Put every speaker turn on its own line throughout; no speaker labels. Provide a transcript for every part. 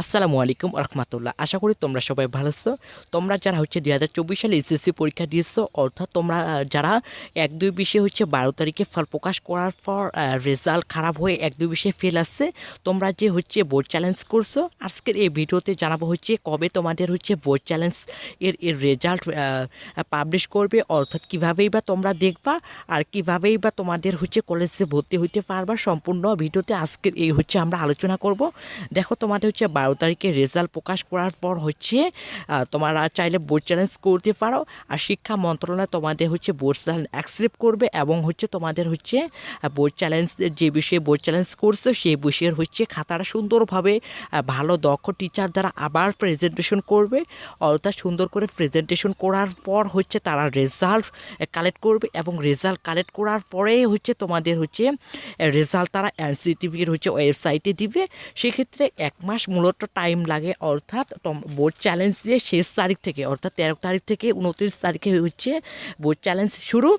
আসসালামু আলাইকুম রহমতুল্লাহ আশা করি তোমরা সবাই ভালো আছো। তোমরা যারা হচ্ছে দুই হাজার চব্বিশ সালে এসএসসি পরীক্ষা দিয়েছ, অর্থাৎ তোমরা যারা এক দুই বিশে হচ্ছে বারো তারিখে ফল প্রকাশ করার পর রেজাল্ট খারাপ হয়ে এক দুই বিশে ফেল আসছে তোমরা যে হচ্ছে বোর্ড চ্যালেঞ্জ করছ, আজকের এই ভিডিওতে জানাব হচ্ছে কবে তোমাদের হচ্ছে বোর্ড চ্যালেঞ্জ এর এর রেজাল্ট পাবলিশ করবে, অর্থাৎ কীভাবেই বা তোমরা দেখবা আর কীভাবেই বা তোমাদের হচ্ছে কলেজে ভর্তি হইতে পারবা, সম্পূর্ণ ভিডিওতে আজকের এই হচ্ছে আমরা আলোচনা করব। দেখো তোমাদের হচ্ছে বারো তারিখে রেজাল্ট প্রকাশ করার পর হচ্ছে তোমরা চাইলে বোর্ড চ্যালেঞ্জ করতে পারো। আর শিক্ষা মন্ত্রণালয় তোমাদের হচ্ছে বোর্ড চ্যালেঞ্জ অ্যাকসেপ্ট করবে এবং হচ্ছে তোমাদের হচ্ছে বোর্ড চ্যালেঞ্জ যে বিষয়ে বোর্ড চ্যালেঞ্জ করছ সেই বিষয়ের হচ্ছে খাতাটা সুন্দরভাবে ভালো দক্ষ টিচার দ্বারা আবার প্রেজেন্টেশন করবে। অর্থাৎ সুন্দর করে প্রেজেন্টেশন করার পর হচ্ছে তারা রেজাল্ট কালেক্ট করবে এবং রেজাল্ট কালেক্ট করার পরে হচ্ছে তোমাদের হচ্ছে রেজাল্ট তারা এনসিটিভির হচ্ছে ওয়েবসাইটে দিবে। সেক্ষেত্রে এক মাস মূলত টাইম লাগে অর্থাৎ বোর্ড চ্যালেঞ্জ যে শেষ তারিখ থেকে, অর্থাৎ তেরো তারিখ থেকে উনত্রিশ তারিখে হচ্ছে বোর্ড চ্যালেঞ্জ শুরু।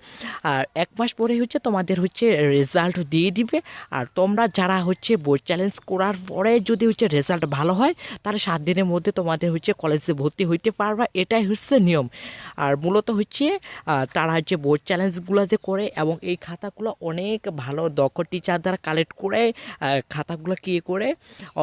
আর এক মাস পরে হচ্ছে তোমাদের হচ্ছে রেজাল্ট দিয়ে দিবে। আর তোমরা যারা হচ্ছে বোর্ড চ্যালেঞ্জ করার পরে যদি হচ্ছে রেজাল্ট ভালো হয়, তাহলে সাত দিনের মধ্যে তোমাদের হচ্ছে কলেজে ভর্তি হইতে পারবা। এটাই হচ্ছে নিয়ম। আর মূলত হচ্ছে তারা হচ্ছে বোর্ড চ্যালেঞ্জগুলো যে করে এবং এই খাতাগুলো অনেক ভালো দক্ষ টিচার দ্বারা কালেক্ট করে খাতাগুলো কি করে?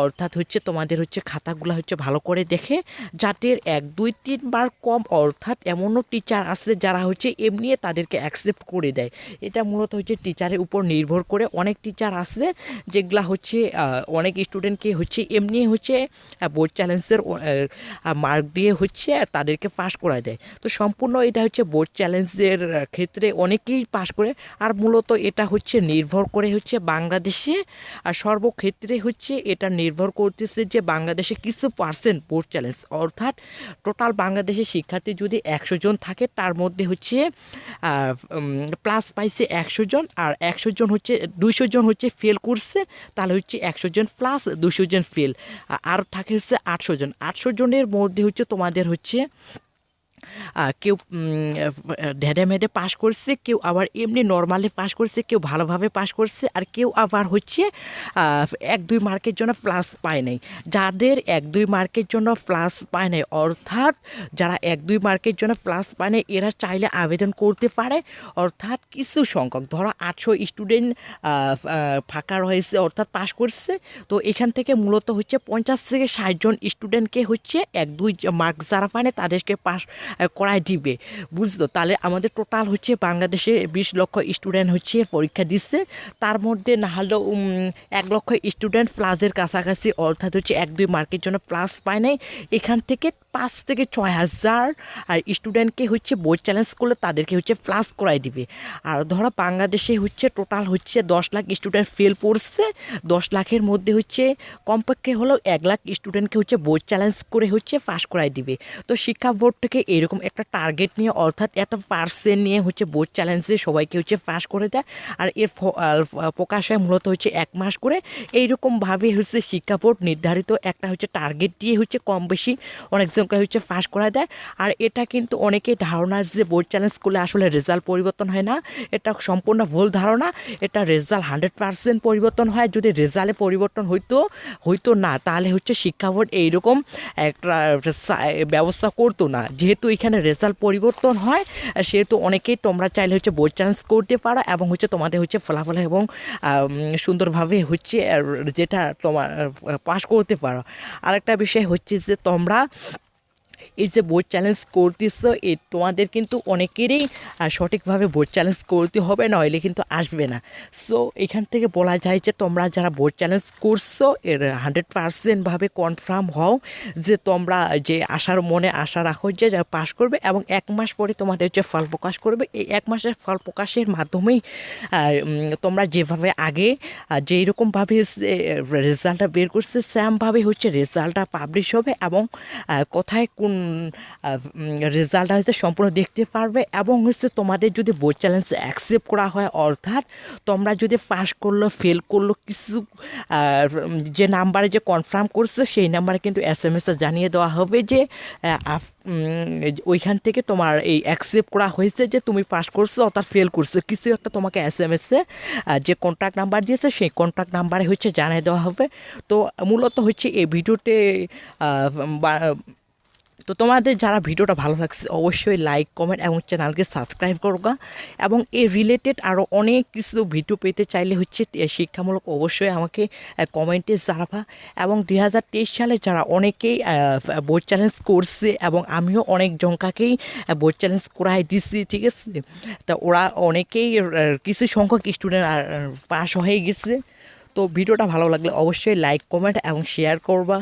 অর্থাৎ হচ্ছে তোমাদের হচ্ছে খাতাগুলো হচ্ছে ভালো করে দেখে যাতে এক, দুই তিনবার কম, অর্থাৎ এমনও টিচার আছে যারা হচ্ছে এমনি তাদেরকে অ্যাকসেপ্ট করে দেয়। এটা মূলত হচ্ছে টিচারের উপর নির্ভর করে অনেক টিচার আছে যেগুলা হচ্ছে অনেক স্টুডেন্টকে হচ্ছে এমনি হচ্ছে বোর্ড চ্যালেঞ্জের মার্ক দিয়ে হচ্ছে তাদেরকে পাশ করায় দেয়। তো সম্পূর্ণ এটা হচ্ছে বোর্ড চ্যালেঞ্জের ক্ষেত্রে অনেকেই পাশ করে। আর মূলত এটা হচ্ছে নির্ভর করে হচ্ছে বাংলাদেশে, আর সর্বক্ষেত্রে হচ্ছে এটা নির্ভর করতেছে যে বাংলাদেশে কিছু পার্সেন্ট বোর্ড চ্যালেঞ্জ অর্থাৎ টোটাল বাংলাদেশের শিক্ষার্থী যদি একশো জন থাকে, তার মধ্যে হচ্ছে প্লাস পাইছে একশো জন, আর একশো জন হচ্ছে, দুইশো জন হচ্ছে ফেল করছে, তাহলে হচ্ছে একশো জন প্লাস দুশো জন ফেল আর থাকে হচ্ছে আটশো জন। আটশো জনের মধ্যে হচ্ছে তোমাদের হচ্ছে কেউ ঢেডে মেডে পাস করছে, কেউ আবার এমনি নর্মালি পাস করছে, কেউ ভালোভাবে পাস করছে, আর কেউ আবার হচ্ছে এক, দুই মার্কের জন্য প্লাস পায় নাই। যাদের এক, দুই মার্কের জন্য প্লাস পায় নাই, অর্থাৎ যারা এক, দুই মার্কের জন্য প্লাস পায় নাই, এরা চাইলে আবেদন করতে পারে। অর্থাৎ কিছু সংখ্যক, ধরো আটশো স্টুডেন্ট ফাঁকা রয়েছে, অর্থাৎ পাস করছে, তো এখান থেকে মূলত হচ্ছে পঞ্চাশ থেকে ষাটজন স্টুডেন্টকে হচ্ছে এক, দুই মার্ক যারা পায় তাদেরকে পাস করায় দিবে। বুঝতো তাহলে আমাদের টোটাল হচ্ছে বাংলাদেশে বিশ লক্ষ স্টুডেন্ট হচ্ছে পরীক্ষা দিচ্ছে। তার মধ্যে না হলেও এক লক্ষ স্টুডেন্ট প্লাসের কাছাকাছি, অর্থাৎ হচ্ছে এক দুই মার্কের জন্য প্লাস পায় নাই। এখান থেকে পাঁচ থেকে ছয় হাজার আর স্টুডেন্টকে হচ্ছে বোর্ড চ্যালেঞ্জ করলে তাদেরকে হচ্ছে প্লাস করাই দিবে। আর ধরো বাংলাদেশে হচ্ছে টোটাল হচ্ছে দশ লাখ স্টুডেন্ট ফেল করছে, দশ লাখের মধ্যে হচ্ছে কমপক্ষে হলেও এক লাখ স্টুডেন্টকে হচ্ছে বোর্ড চ্যালেঞ্জ করে হচ্ছে পাস করাই দিবে। তো শিক্ষা বোর্ড থেকে এরকম একটা টার্গেট নিয়ে অর্থাৎ একটা পার্সেন্ট নিয়ে হচ্ছে বোর্ড চ্যালেঞ্জে সবাইকে হচ্ছে পাস করে দেয়। আর এর প্রকাশ হয় মূলত হচ্ছে এক মাস করে এইরকমভাবে হচ্ছে শিক্ষা বোর্ড নির্ধারিত একটা হচ্ছে টার্গেট দিয়ে হচ্ছে কম বেশি অনেকজনকে হচ্ছে পাস করা দেয়। আর এটা কিন্তু অনেকেই ধারণা যে বোর্ড চ্যালেঞ্জ করলে আসলে রেজাল্ট পরিবর্তন হয় না। এটা সম্পূর্ণ ভুল ধারণা। এটা রেজাল্ট হান্ড্রেড পার্সেন্ট পরিবর্তন হয়। যদি রেজাল্টে পরিবর্তন হইতো হইতো না, তাহলে হচ্ছে শিক্ষা বোর্ড এইরকম একটা ব্যবস্থা করতো না। যেহেতু এখানে রেজাল্ট পরিবর্তন হয়, সেহেতু অনেকেই তোমরা চাইলে হচ্ছে বোর্ড চ্যালেঞ্জ করতে পারো এবং হচ্ছে তোমাদের হচ্ছে ফলাফল এবং সুন্দরভাবে হচ্ছে যেটা তোমার পাশ করতে পারো। আরেকটা বিষয় হচ্ছে যে তোমরা এই যে বোর্ড চ্যালেঞ্জ করতেছো এ তোমাদের কিন্তু অনেকেরই সঠিকভাবে বোর্ড চ্যালেঞ্জ করতে হবে, নইলে কিন্তু আসবে না। সো এখান থেকে বলা যায় যে, তোমরা যারা বোর্ড চ্যালেঞ্জ করছ, এর হান্ড্রেড পারসেন্টভাবে কনফার্ম হও যে, তোমরা যে আশার মনে আশা রাখো যে পাস করবে এবং এক মাস পরে তোমাদের যে ফল প্রকাশ করবে, এই এক মাসের ফল প্রকাশের মাধ্যমেই তোমরা যেভাবে আগে যেই রকমভাবে রেজাল্টটা বের করছে সেমভাবে হচ্ছে রেজাল্টটা পাবলিশ হবে এবং কোথায় কোন রেজাল্টটা হচ্ছে সম্পূর্ণ দেখতে পারবে এবং হচ্ছে তোমাদের যদি বোর্ড চ্যালেঞ্জ অ্যাকসেপ্ট করা হয়, অর্থাৎ তোমরা যদি পাস করল ফেল করল, কিছু যে নাম্বারে যে কনফার্ম করছে, সেই নাম্বারে কিন্তু এস এম এসে জানিয়ে দেওয়া হবে যে ওইখান থেকে তোমার এই অ্যাকসেপ্ট করা হয়েছে যে তুমি পাস করছ, অর্থাৎ ফেল করছ। কিছু একটা তোমাকে এস এম এসে যে কন্ট্যাক্ট নাম্বার দিয়েছে, সেই কন্ট্যাক্ট নাম্বারে হচ্ছে জানিয়ে দেওয়া হবে। তো মূলত হচ্ছে এই ভিডিওতে তো তোমাদের যারা ভিডিওটা ভালো লাগছে, অবশ্যই লাইক কমেন্ট এবং চ্যানেলকে সাবস্ক্রাইব করবা। এবং এই রিলেটেড আরও অনেক কিছু ভিডিও পেতে চাইলে হচ্ছে শিক্ষামূলক অবশ্যই আমাকে কমেন্টে জানাবা। এবং দুই হাজার তেইশ সালে যারা অনেকেই বোর্ড চ্যালেঞ্জ করছে এবং আমিও অনেক জনকাকেই বোর্ড চ্যালেঞ্জ করাই দিছি, ঠিক আছে? তা ওরা অনেকেই কিছু সংখ্যক স্টুডেন্ট পাস হয়ে গেছে। তো ভিডিওটা ভালো লাগলে অবশ্যই লাইক কমেন্ট এবং শেয়ার করবা।